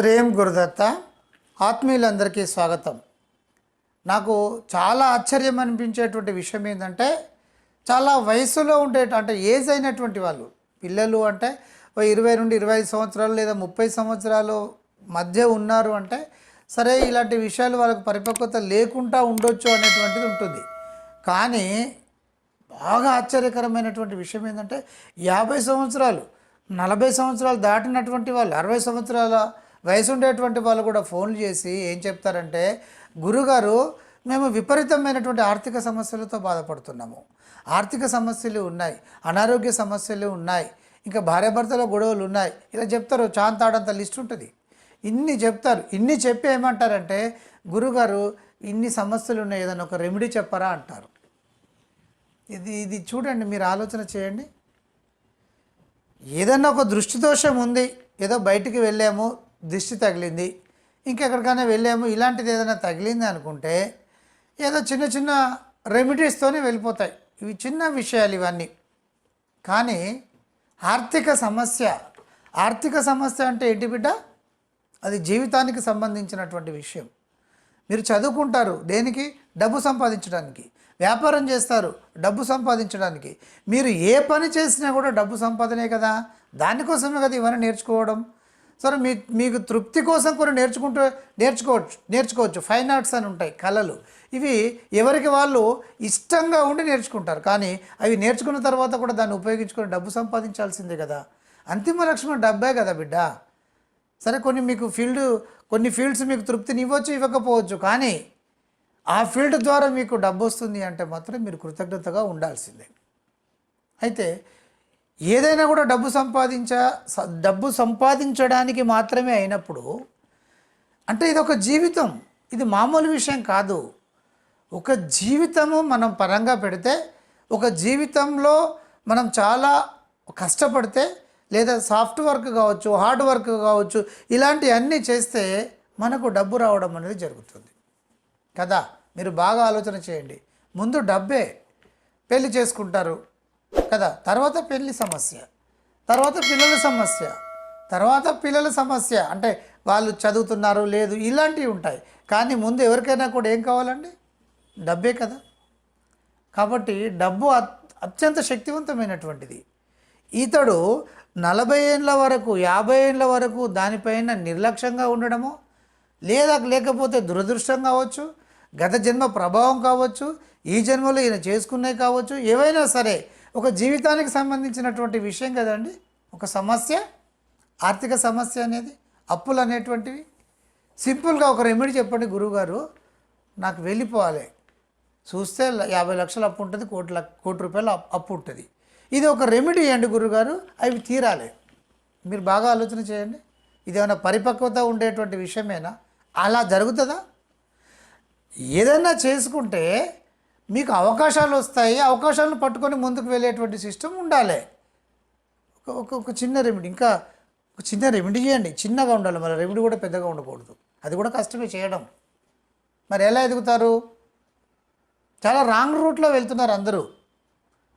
శ్రేయం గురుదత్త ఆత్మీయులందరికీ స్వాగతం. నాకు చాలా ఆశ్చర్యం అనిపించేటువంటి విషయం ఏంటంటే చాలా వయసులో ఉండే అంటే ఏజ్ అయినటువంటి వాళ్ళు పిల్లలు అంటే ఓ ఇరవై నుండి ఇరవై ఐదు సంవత్సరాలు లేదా ముప్పై సంవత్సరాలు మధ్య ఉన్నారు అంటే సరే ఇలాంటి విషయాలు వాళ్ళకి పరిపక్వత లేకుండా ఉండొచ్చు అనేటువంటిది ఉంటుంది. కానీ బాగా ఆశ్చర్యకరమైనటువంటి విషయం ఏంటంటే యాభై సంవత్సరాలు నలభై సంవత్సరాలు దాటినటువంటి వాళ్ళు అరవై సంవత్సరాల వయసు ఉండేటువంటి వాళ్ళు కూడా ఫోన్లు చేసి ఏం చెప్తారంటే గురుగారు మేము విపరీతమైనటువంటి ఆర్థిక సమస్యలతో బాధపడుతున్నాము. ఆర్థిక సమస్యలు ఉన్నాయి అనారోగ్య సమస్యలు ఉన్నాయి ఇంకా భార్యాభర్తల గొడవలు ఉన్నాయి. ఇలా చెప్తారు చాంతాడంత లిస్ట్ ఉంటుంది. ఇన్ని చెప్తారు ఇన్ని చెప్పి ఏమంటారంటే గురుగారు ఇన్ని సమస్యలు ఉన్నాయి ఏదైనా ఒక రెమెడీ చెప్పరా? అంటారు. ఇది ఇది చూడండి మీరు ఆలోచన చేయండి. ఏదన్నా ఒక దృష్టి దోషం ఉంది ఏదో బయటికి వెళ్ళాము దిష్టి తగిలింది. ఇంకెక్కడికైనా వెళ్ళాము ఇలాంటిది ఏదైనా తగిలింది అనుకుంటే ఏదో చిన్న చిన్న రెమెడీస్తోనే వెళ్ళిపోతాయి. ఇవి చిన్న విషయాలు ఇవన్నీ. కానీ ఆర్థిక సమస్య ఆర్థిక సమస్య అంటే ఏంటి బిడ్డ? అది జీవితానికి సంబంధించినటువంటి విషయం. మీరు చదువుకుంటారు దేనికి? డబ్బు సంపాదించడానికి. వ్యాపారం చేస్తారు డబ్బు సంపాదించడానికి. మీరు ఏ పని చేసినా కూడా డబ్బు సంపాదనే కదా. దానికోసమే కదా ఇవన్నీ నేర్చుకోవడం. సరే మీ మీకు తృప్తి కోసం కొన్ని నేర్చుకుంటూ నేర్చుకోవచ్చు నేర్చుకోవచ్చు. ఫైన్ ఆర్ట్స్ అని ఉంటాయి కళలు. ఇవి ఎవరికి వాళ్ళు ఇష్టంగా ఉండి నేర్చుకుంటారు. కానీ అవి నేర్చుకున్న తర్వాత కూడా దాన్ని ఉపయోగించుకొని డబ్బు సంపాదించాల్సిందే కదా. అంతిమ లక్ష్యం డబ్బే కదా బిడ్డ. సరే కొన్ని మీకు ఫీల్డ్ కొన్ని ఫీల్డ్స్ మీకు తృప్తిని ఇవ్వచ్చు ఇవ్వకపోవచ్చు. కానీ ఆ ఫీల్డ్ ద్వారా మీకు డబ్బు వస్తుంది అంటే మాత్రం మీరు కృతజ్ఞతగా ఉండాల్సిందే. అయితే ఏదైనా కూడా డబ్బు సంపాదించ డబ్బు సంపాదించడానికి మాత్రమే అయినప్పుడు అంటే ఇది ఒక జీవితం. ఇది మామూలు విషయం కాదు. ఒక జీవితము మనం పరంగా పెడితే ఒక జీవితంలో మనం చాలా కష్టపడితే లేదా సాఫ్ట్ వర్క్ కావచ్చు హార్డ్ వర్క్ కావచ్చు ఇలాంటివన్నీ చేస్తే మనకు డబ్బు రావడం అనేది జరుగుతుంది. కదా? మీరు బాగా ఆలోచన చేయండి. ముందు డబ్బే పెళ్ళి చేసుకుంటారు. కదా తర్వాత పెళ్ళి సమస్య తర్వాత పిల్లల సమస్య తర్వాత పిల్లల సమస్య. అంటే వాళ్ళు చదువుతున్నారు లేదు ఇలాంటివి ఉంటాయి. కానీ ముందు ఎవరికైనా కూడా ఏం కావాలండి? డబ్బే కదా. కాబట్టి డబ్బు అత్- అత్యంత శక్తివంతమైనటువంటిది. ఇతడు నలభై ఏళ్ళ వరకు యాభై ఏళ్ళ వరకు దానిపైన నిర్లక్ష్యంగా ఉండడము లేదా లేకపోతే దురదృష్టం కావచ్చు గత జన్మ ప్రభావం కావచ్చు ఈ జన్మలో ఈయన చేసుకునే కావచ్చు ఏవైనా సరే ఒక జీవితానికి సంబంధించినటువంటి విషయం కదండి. ఒక సమస్య ఆర్థిక సమస్య అనేది అప్పులు అనేటువంటివి. సింపుల్గా ఒక రెమెడీ చెప్పండి గురువుగారు. నాకు వెళ్ళిపోవాలి. చూస్తే యాభై లక్షలు అప్పు ఉంటుంది కోటి కోటి రూపాయలు అప్- అప్పు ఉంటుంది. ఇది ఒక రెమెడీ అండి గురుగారు అవి తీరాలి. మీరు బాగా ఆలోచన చేయండి. ఇది ఏమైనా పరిపక్వత ఉండేటువంటి విషయమేనా? అలా జరుగుతుందా? ఏదైనా చేసుకుంటే మీకు అవకాశాలు వస్తాయి అవకాశాలను పట్టుకొని ముందుకు వెళ్ళేటువంటి సిస్టమ్ ఉండాలి. ఒక ఒక ఒక చిన్న రెమెడీ ఇంకా ఒక చిన్న రెమెడీ చేయండి. చిన్నగా ఉండాలి మరి రెమెడీ కూడా పెద్దగా ఉండకూడదు. అది కూడా కష్టమే చేయడం. మరి ఎలా ఎదుగుతారు? చాలా రాంగ్ రూట్లో వెళ్తున్నారు అందరూ.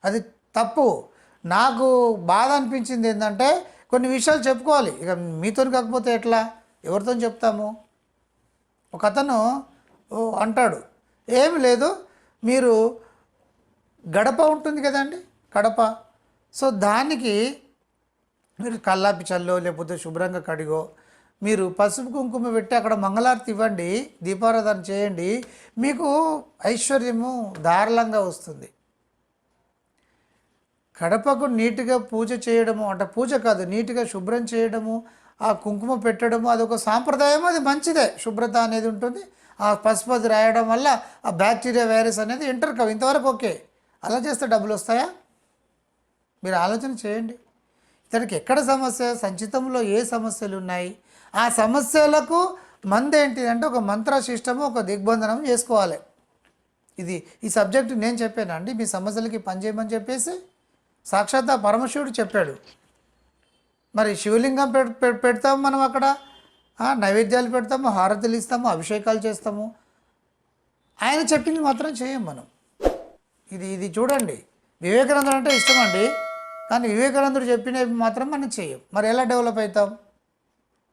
అది తప్పు. నాకు బాధ అనిపించింది ఏంటంటే కొన్ని విషయాలు చెప్పుకోవాలి. ఇక మీతో కాకపోతే ఎట్లా? ఎవరితో చెప్తాము? ఒక అతను ఓ అంటాడు ఏమి లేదు మీరు గడప ఉంటుంది కదండి కడప. సో దానికి మీరు కల్లాపి చల్లో లేకపోతే శుభ్రంగా కడిగో మీరు పసుపు కుంకుమ పెట్టి అక్కడ మంగళారతి ఇవ్వండి దీపారాధన చేయండి మీకు ఐశ్వర్యము దారుణంగా వస్తుంది. కడపకు నీట్గా పూజ చేయడము అంటే పూజ కాదు నీట్గా శుభ్రం చేయడము ఆ కుంకుమ పెట్టడము అదొక సాంప్రదాయం అది మంచిదే. శుభ్రత అనేది ఉంటుంది. ఆ పసుపు అది రాయడం వల్ల ఆ బ్యాక్టీరియా వైరస్ అనేది ఎంటర్ కావు. ఇంతవరకు ఓకే. అలా చేస్తే డబ్బులు వస్తాయా? మీరు ఆలోచన చేయండి. ఇతనికి ఎక్కడ సమస్య? సంచితంలో ఏ సమస్యలు ఉన్నాయి? ఆ సమస్యలకు మంది ఏంటిదంటే ఒక మంత్ర సిస్టము ఒక దిగ్బంధనం చేసుకోవాలి. ఇది ఈ సబ్జెక్ట్ నేను చెప్పాను అండి? మీ సమస్యలకి పనిచేయమని చెప్పేసి సాక్షాత్ పరమశివుడు చెప్పాడు. మరి శివలింగం పె పె- పెడతాము మనం అక్కడ? నైవేద్యాలు పెడతాము హారతులు ఇస్తాము అభిషేకాలు చేస్తాము. ఆయన చెప్పింది మాత్రం చేయం మనం. ఇది ఇది చూడండి. వివేకానందుడు అంటే ఇష్టం అండి. కానీ వివేకానందుడు చెప్పినవి మాత్రం మనం చేయం. మరి ఎలా డెవలప్ అవుతాం?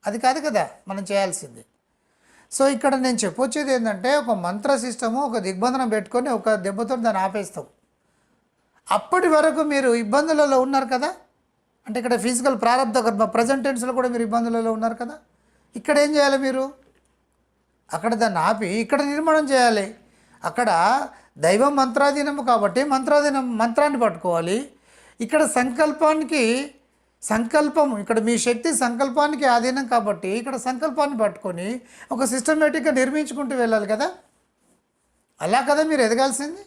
అది కాదు కదా మనం చేయాల్సింది. సో ఇక్కడ నేను చెప్పొచ్చేది ఏంటంటే ఒక మంత్ర సిస్టము ఒక దిగ్బంధనం పెట్టుకొని ఒక దెబ్బతో దాన్ని ఆపేస్తాం. అప్పటి వరకు మీరు ఇబ్బందులలో ఉన్నారు కదా? అంటే ఇక్కడ ఫిజికల్ ప్రారంభ కర్మ ప్రజెంటెన్స్లో కూడా మీరు ఇబ్బందులలో ఉన్నారు కదా? ఇక్కడ ఏం చేయాలి మీరు? అక్కడ దాన్ని ఆపి ఇక్కడ నిర్మాణం చేయాలి. అక్కడ దైవం మంత్రాధీనము కాబట్టి మంత్రాధీనం మంత్రాన్ని పట్టుకోవాలి. ఇక్కడ సంకల్పానికి సంకల్పం ఇక్కడ మీ శక్తి సంకల్పానికి ఆధీనం కాబట్టి ఇక్కడ సంకల్పాన్ని పట్టుకొని ఒక సిస్టమేటిక్గా నిర్మించుకుంటూ వెళ్ళాలి కదా? అలా కదా మీరు ఎదగాల్సింది?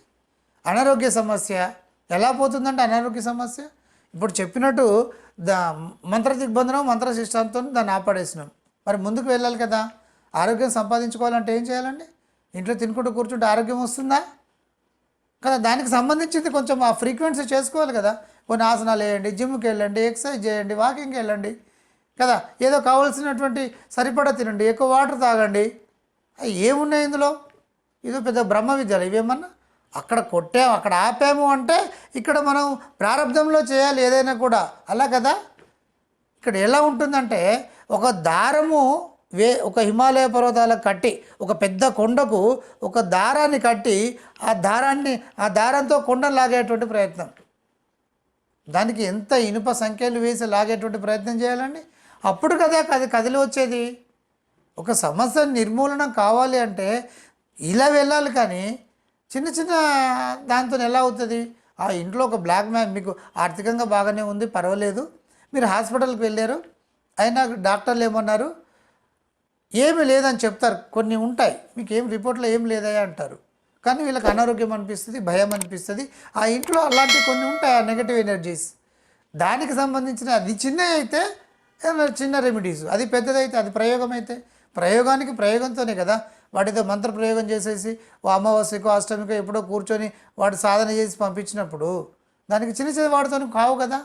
అనారోగ్య సమస్య ఎలా పోతుందంటే అనారోగ్య సమస్య. ఇప్పుడు చెప్పినట్టు దా మంత్ర దిగ్బంధనం మంత్ర శిష్టాంతం దాన్ని ఆపడేసినాం. మరి ముందుకు వెళ్ళాలి కదా. ఆరోగ్యం సంపాదించుకోవాలంటే ఏం చేయాలండి? ఇంట్లో తినుకుంటూ కూర్చుంటే ఆరోగ్యం వస్తుందా? కదా దానికి సంబంధించింది కొంచెం ఆ ఫ్రీక్వెన్సీ చేసుకోవాలి కదా. కొన్ని ఆసనాలు వేయండి జిమ్కి వెళ్ళండి ఎక్సర్సైజ్ చేయండి వాకింగ్కి వెళ్ళండి. కదా ఏదో కావాల్సినటువంటి సరిపడా తినండి ఎక్కువ వాటర్ తాగండి. ఏమున్నాయి ఇందులో? ఇదో పెద్ద బ్రహ్మ విద్యలు ఇవేమన్నా? అక్కడ కొట్టాము అక్కడ ఆపాము అంటే ఇక్కడ మనం ప్రారంభంలో చేయాలి ఏదైనా కూడా. అలా కదా? ఇక్కడ ఎలా ఉంటుందంటే ఒక దారము వే ఒక హిమాలయ పర్వతాలకు కట్టి ఒక పెద్ద కొండకు ఒక దారాన్ని కట్టి ఆ దారాన్ని ఆ దారంతో కొండను లాగేటువంటి ప్రయత్నం. దానికి ఎంత ఇనుప సంఖ్యలు వేసి లాగేటువంటి ప్రయత్నం చేయాలండి? అప్పుడు కదా కది కదిలి వచ్చేది. ఒక సమస్య నిర్మూలన కావాలి అంటే ఇలా వెళ్ళాలి కానీ చిన్న చిన్న దాంతో ఎలా అవుతుంది? ఆ ఇంట్లో ఒక బ్లాక్ మ్యాన్ మీకు ఆర్థికంగా బాగానే ఉంది పర్వాలేదు. మీరు హాస్పిటల్కి వెళ్ళారు. అయినా డాక్టర్లు ఏమన్నారు? ఏమీ లేదని చెప్తారు. కొన్ని ఉంటాయి. మీకు ఏం రిపోర్ట్లో ఏం లేదయా అంటారు. కానీ వీళ్ళకి అనారోగ్యం అనిపిస్తుంది భయం అనిపిస్తుంది. ఆ ఇంట్లో అలాంటి కొన్ని ఉంటాయి ఆ నెగటివ్ ఎనర్జీస్ దానికి సంబంధించిన అది చిన్న అయితే చిన్న రెమెడీస్ అది పెద్దదైతే అది ప్రయోగం అయితే ప్రయోగానికి ప్రయోగంతోనే కదా. వాటితో మంత్ర ప్రయోగం చేసేసి ఓ అమావాస్యకో అష్టమికో ఎప్పుడో కూర్చొని వాటి సాధన చేసి పంపించినప్పుడు దానికి చిన్న చిన్న వాటితో కావు కదా.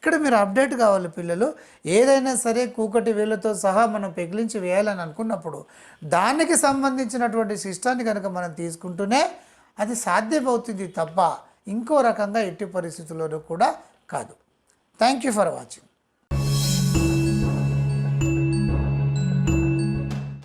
ఇక్కడ మీరు అప్డేట్ కావాలి పిల్లలు. ఏదైనా సరే కూకటి వేలతో సహా మనం పెగిలించి వేయాలని అనుకున్నప్పుడు దానికి సంబంధించినటువంటి సిస్టాన్ని కనుక మనం తీసుకుంటూనే అది సాధ్యమవుతుంది తప్ప ఇంకో రకంగా ఎట్టి పరిస్థితుల్లోనూ కూడా కాదు. Thank you for watching